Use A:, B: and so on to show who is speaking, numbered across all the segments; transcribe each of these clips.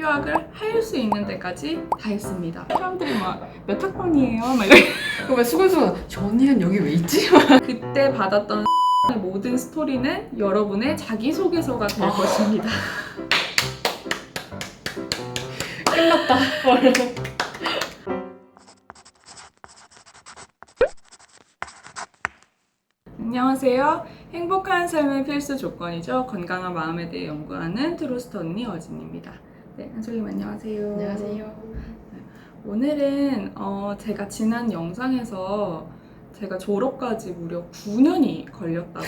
A: 휴학을 할 수 있는 데까지 다 했습니다. 사람들이 막 몇 학번이에요? 막 이렇게
B: 그러면 수근수근 저 언니는 여기 왜 있지?
A: 그때 받았던 모든 스토리는 여러분의 자기소개서가 될
B: 아.
A: 것입니다.
B: 끝났다.
A: 안녕하세요. 행복한 삶의 필수 조건이죠. 건강한 마음에 대해 연구하는 트루스터 언니 어진입니다. 네, 한솔님 안녕하세요.
B: 안녕하세요.
A: 오늘은 어, 제가 지난 영상에서 제가 졸업까지 무려 9년이 걸렸다고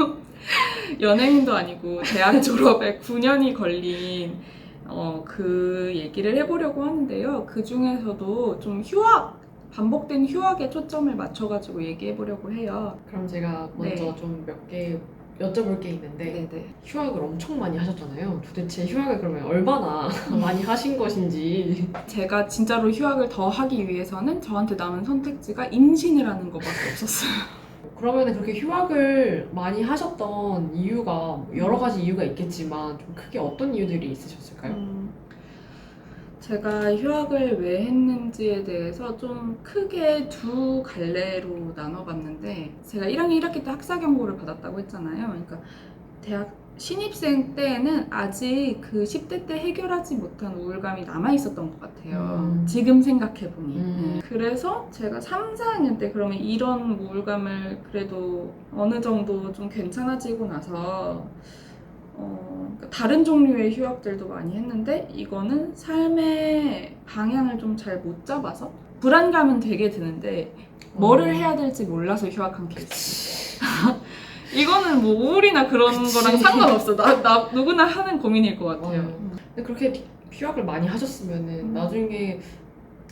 A: 연예인도 아니고 대학 졸업에 9년이 걸린 어, 그 얘기를 해보려고 하는데요. 그 중에서도 좀 휴학 반복된 휴학에 초점을 맞춰가지고 얘기해보려고 해요.
B: 그럼 제가 먼저
A: 네.
B: 좀몇 개 여쭤볼 게 있는데
A: 네네.
B: 휴학을 엄청 많이 하셨잖아요. 도대체 휴학을 그러면 얼마나 많이 하신 것인지.
A: 제가 진짜로 휴학을 더 하기 위해서는 저한테 남은 선택지가 임신을 하는 것밖에 없었어요.
B: 그러면 그렇게 휴학을 많이 하셨던 이유가 뭐 여러 가지 이유가 있겠지만 좀 크게 어떤 이유들이 있으셨을까요?
A: 음, 제가 휴학을 왜 했는지에 대해서 좀 크게 두 갈래로 나눠봤는데 제가 1학년 1학기 때 학사 경고를 받았다고 했잖아요. 그러니까 대학 신입생 때에는 아직 그 10대 때 해결하지 못한 우울감이 남아 있었던 것 같아요.
B: 음.
A: 지금 생각해 보니.
B: 음.
A: 네. 그래서 제가 3, 4학년 때 그러면 이런 우울감을 그래도 어느 정도 좀 괜찮아지고 나서 어, 그러니까 다른 종류의 휴학들도 많이 했는데 이거는 삶의 방향을 좀 잘 못 잡아서 불안감은 되게 드는데 뭐를
B: 음.
A: 해야 될지 몰라서 휴학한 케이스. 이거는 뭐 우울이나 그런
B: 그치.
A: 거랑 상관없어. 나, 나 누구나 하는 고민일 것 같아요.
B: 맞아요. 근데 그렇게 휴학을 많이 하셨으면은
A: 음.
B: 나중에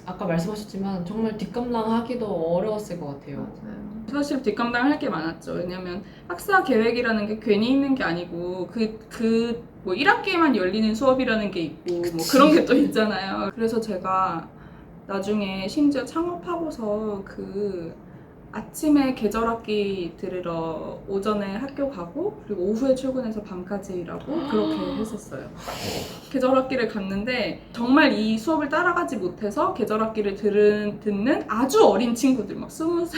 B: 아까 말씀하셨지만 정말 뒷감당하기도 어려웠을 것 같아요.
A: 맞아요. 사실 뒷감당할 게 많았죠. 왜냐면 학사 계획이라는 게 괜히 있는 게 아니고 그 그 뭐 1학기에만 열리는 수업이라는 게 있고 뭐
B: 그치.
A: 그런 게 또 있잖아요. 그래서 제가 나중에 심지어 창업하고서 그 아침에 계절학기 들으러 오전에 학교 가고 그리고 오후에 출근해서 밤까지 일하고 그렇게 했었어요. 계절학기를 갔는데 정말 이 수업을 따라가지 못해서 계절학기를 들은, 듣는 아주 어린 친구들 막 20살,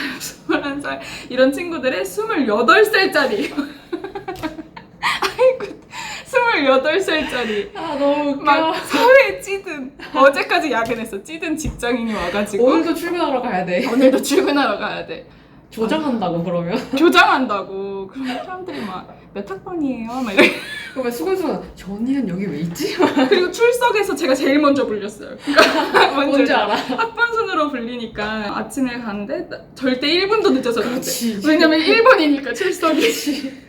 A: 21살 이런 친구들의 28살짜리 아이고 28살짜리
B: 아 너무 웃겨.
A: 막 사회에 찌든 어제까지 야근했어 찌든 직장인이 와가지고
B: 오늘도 출근하러 가야 돼.
A: 오늘도 출근하러 가야 돼
B: 조장한다고 그러면.
A: 교장한다고 그러면 사람들이 막 몇 학번이에요? 막 이래
B: 그러면 수근수근 저 언니는 여기 왜 있지?
A: 그리고 출석에서 제가 제일 먼저 불렸어요 그러니까
B: 뭔지
A: 먼저
B: 알아.
A: 학번 순으로 불리니까 아침에 가는데 나- 절대 1분도 늦어서 가는데
B: 그렇지.
A: 왜냐면 1번이니까 출석이
B: 그렇지.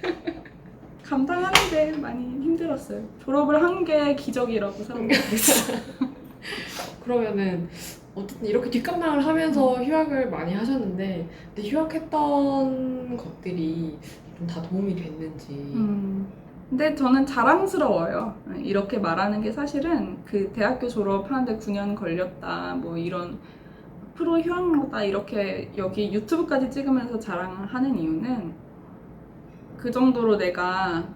A: 감당하는데 많이 힘들었어요 졸업을 한 게 기적이라고 생각하고 있어요
B: 그러면은 어쨌든 이렇게 뒷감당을 하면서 휴학을 많이 하셨는데 근데 휴학했던 것들이 좀 다 도움이 됐는지.
A: 음. 근데 저는 자랑스러워요. 이렇게 말하는 게 사실은 그 대학교 졸업하는데 9년 걸렸다, 뭐 이런 프로 휴학로다 이렇게 여기 유튜브까지 찍으면서 자랑하는 이유는 그 정도로 내가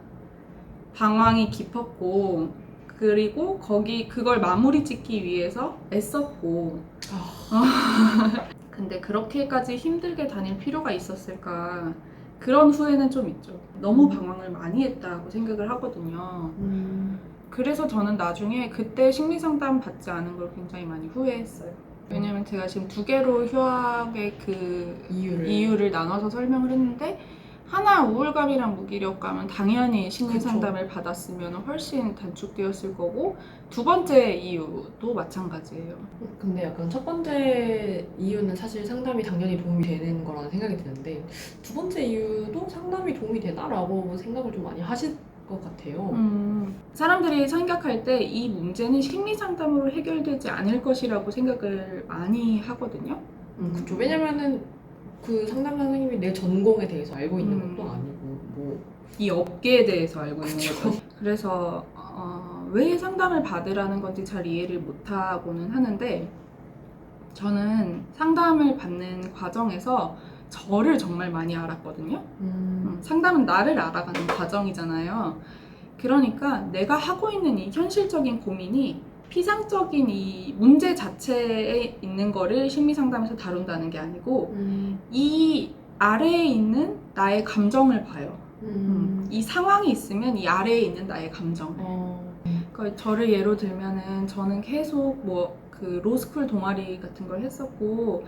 A: 방황이 깊었고 그리고 거기 그걸 마무리 짓기 위해서 애썼고 근데 그렇게까지 힘들게 다닐 필요가 있었을까 그런 후회는 좀 있죠. 너무 방황을 많이 했다고 생각을 하거든요.
B: 음.
A: 그래서 저는 나중에 그때 심리 상담 받지 않은 걸 굉장히 많이 후회했어요. 왜냐면 제가 지금 두 개로 휴학의 그
B: 이유를.
A: 이유를 나눠서 설명을 했는데 하나 우울감이랑 무기력감은 당연히 심리
B: 그쵸.
A: 상담을 받았으면 훨씬 단축되었을 거고 두 번째 이유도 마찬가지예요.
B: 근데 약간 첫 번째 이유는 사실 상담이 당연히 도움이 되는 거라는 생각이 드는데 두 번째 이유도 상담이 도움이 되다라고 생각을 좀 많이 하실 것 같아요.
A: 음, 사람들이 생각할 때 이 문제는 심리 상담으로 해결되지 않을 것이라고 생각을 많이 하거든요.
B: 음, 그쵸. 왜냐면은 그 상담 선생님이 내 전공에 대해서 알고 있는
A: 음.
B: 것도 아니고 뭐
A: 이 업계에 대해서 알고 있는
B: 그쵸.
A: 거죠. 그래서 어, 왜 상담을 받으라는 건지 잘 이해를 못하고는 하는데 저는 상담을 받는 과정에서 저를 정말 많이 알았거든요.
B: 음,
A: 음, 상담은 나를 알아가는 과정이잖아요. 그러니까 내가 하고 있는 이 현실적인 고민이 피상적인 이 문제 자체에 있는 거를 심리 상담에서 다룬다는 게 아니고
B: 음.
A: 이 아래에 있는 나의 감정을 봐요.
B: 음.
A: 이 상황이 있으면 이 아래에 있는 나의 감정.
B: 어.
A: 그러니까 저를 예로 들면은 저는 계속 뭐 그 로스쿨 동아리 같은 걸 했었고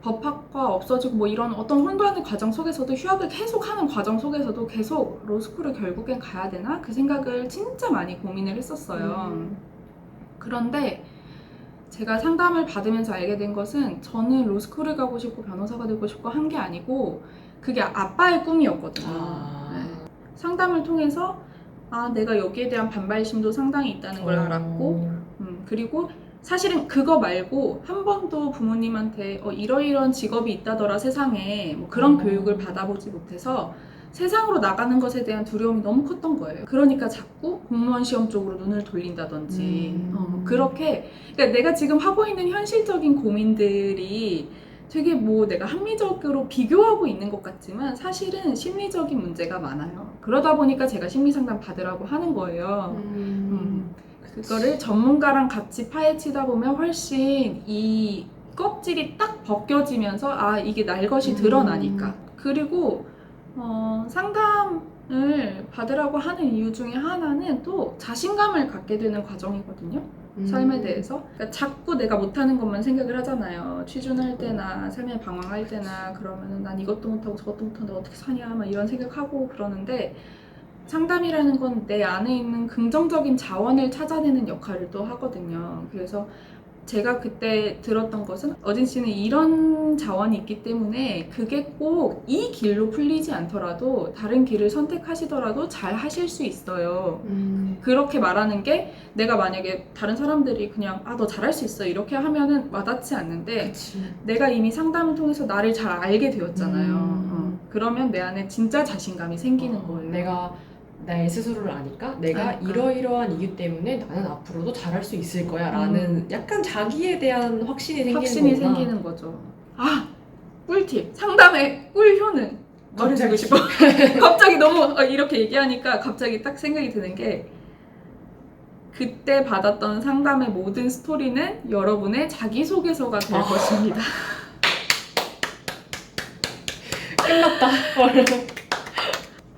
A: 법학과 없어지고 뭐 이런 어떤 혼돈의 과정 속에서도 휴학을 계속 하는 과정 속에서도 계속 로스쿨을 결국엔 가야 되나 그 생각을 진짜 많이 고민을 했었어요.
B: 음.
A: 그런데 제가 상담을 받으면서 알게 된 것은 저는 로스쿨을 가고 싶고 변호사가 되고 싶고 한 게 아니고 그게 아빠의 꿈이었거든요.
B: 아.
A: 네. 상담을 통해서 아 내가 여기에 대한 반발심도 상당히 있다는 걸 알았고 음, 그리고 사실은 그거 말고 한 번도 부모님한테 어, 이러이러한 직업이 있다더라 세상에 뭐 그런
B: 어.
A: 교육을 받아보지 못해서 세상으로 나가는 것에 대한 두려움이 너무 컸던 거예요. 그러니까 자꾸 공무원 시험 쪽으로 눈을 돌린다든지
B: 음.
A: 어, 그렇게 그러니까 내가 지금 하고 있는 현실적인 고민들이 되게 뭐 내가 합리적으로 비교하고 있는 것 같지만 사실은 심리적인 문제가 많아요. 그러다 보니까 제가 심리 상담 받으라고 하는 거예요.
B: 음.
A: 그거를 전문가랑 같이 파헤치다 보면 훨씬 이 껍질이 딱 벗겨지면서 아 이게 날 것이
B: 음.
A: 드러나니까 그리고 어, 상담을 받으라고 하는 이유 중에 하나는 또 자신감을 갖게 되는 과정이거든요
B: 음.
A: 삶에 대해서 그러니까 자꾸 내가 못하는 것만 생각을 하잖아요 취준할 때나 삶에 방황할 때나 그러면은 난 이것도 못하고 저것도 못하는데 어떻게 사냐 막 이런 생각하고 그러는데 상담이라는 건 내 안에 있는 긍정적인 자원을 찾아내는 역할을 또 하거든요. 그래서 제가 그때 들었던 것은 어진 씨는 이런 자원이 있기 때문에 그게 꼭 이 길로 풀리지 않더라도 다른 길을 선택하시더라도 잘 하실 수 있어요.
B: 음.
A: 그렇게 말하는 게 내가 만약에 다른 사람들이 그냥 아 너 잘할 수 있어 이렇게 하면은 와닿지 않는데
B: 그치.
A: 내가 이미 상담을 통해서 나를 잘 알게 되었잖아요.
B: 음.
A: 어. 그러면 내 안에 진짜 자신감이 생기는
B: 어,
A: 거예요.
B: 내가 내 스스로를 아니까 내가
A: 아니까.
B: 이러이러한 이유 때문에 나는 앞으로도 잘할 수 있을 거야 라는
A: 음.
B: 약간 자기에 대한 확신이 생기는
A: 확신이
B: 거구나.
A: 생기는 거죠. 아 꿀팁 상담의 꿀효는 말해주고. 싶어. 갑자기 너무 어, 이렇게 얘기하니까 갑자기 딱 생각이 드는 게 그때 받았던 상담의 모든 스토리는 여러분의 자기소개서가 될
B: 아.
A: 것입니다.
B: 끝났다.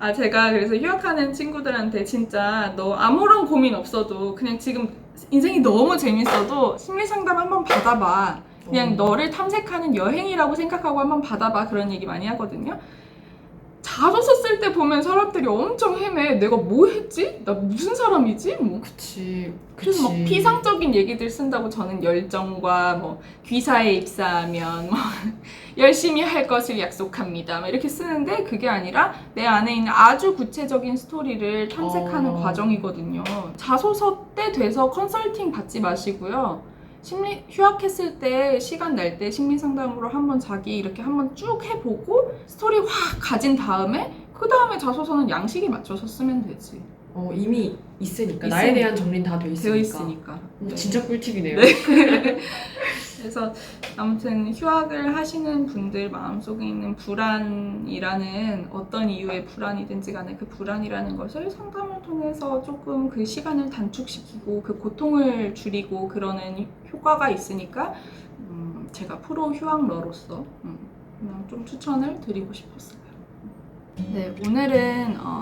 A: 아 제가 그래서 휴학하는 친구들한테 진짜 너 아무런 고민 없어도 그냥 지금 인생이 너무 재밌어도 심리 상담 한번 받아봐. 그냥
B: 어.
A: 너를 탐색하는 여행이라고 생각하고 한번 받아봐 그런 얘기 많이 하거든요. 자소서 쓸 때 보면 사람들이 엄청 헤매. 내가 뭐 했지? 나 무슨 사람이지? 뭐
B: 그치.
A: 그래서 막
B: 그치.
A: 피상적인 얘기들 쓴다고 저는 열정과 뭐 귀사에 입사하면 뭐 열심히 할 것을 약속합니다. 막 이렇게 쓰는데 그게 아니라 내 안에 있는 아주 구체적인 스토리를 탐색하는
B: 어.
A: 과정이거든요. 자소서 때 돼서 컨설팅 받지 마시고요. 심리 휴학했을 때 시간 날 때 심리 상담으로 한번 자기 이렇게 한번 쭉 해보고 스토리 확 가진 다음에 그 다음에 자소서는 양식에 맞춰서 쓰면 되지.
B: 어, 이미 있으니까. 나에
A: 있으니까.
B: 대한 정리는 다 돼 있으니까.
A: 되어 있으니까.
B: 어,
A: 네.
B: 진짜 꿀팁이네요.
A: 네. 그래서 아무튼 휴학을 하시는 분들 마음속에 있는 불안이라는 어떤 이유의 불안이든지 간에 그 불안이라는 것을 상담을 통해서 조금 그 시간을 단축시키고 그 고통을 줄이고 그러는 효과가 있으니까 음, 제가 프로 휴학러로서 음, 그냥 좀 추천을 드리고 싶었어요. 네, 오늘은 어,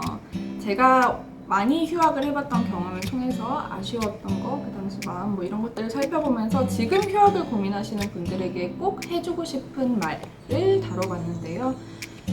A: 제가 많이 휴학을 해봤던 경험을 통해서 아쉬웠던 거, 그 당시 마음 뭐 이런 것들을 살펴보면서 지금 휴학을 고민하시는 분들에게 꼭 해주고 싶은 말을 다뤄봤는데요.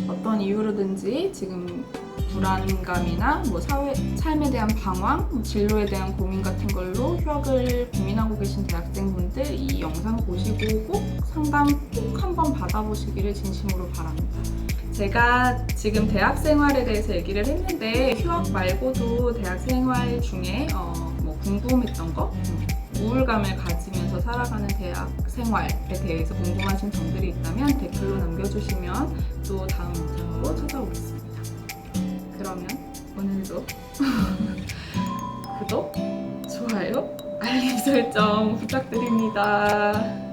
A: 어떤 이유로든지 지금 불안감이나 뭐 사회, 삶에 대한 방황, 뭐 진로에 대한 고민 같은 걸로 휴학을 고민하고 계신 대학생분들 이 영상 보시고 꼭 상담 꼭 한번 받아보시기를 진심으로 바랍니다. 제가 지금 대학 생활에 대해서 얘기를 했는데 휴학 말고도 대학 생활 중에 어, 뭐 궁금했던 거, 음, 우울감을 가지면서 살아가는 대학 생활에 대해서 궁금하신 점들이 있다면 댓글로 남겨주시면 또 다음 영상으로 찾아오겠습니다. 그러면 오늘도 구독, 좋아요, 알림 설정 부탁드립니다.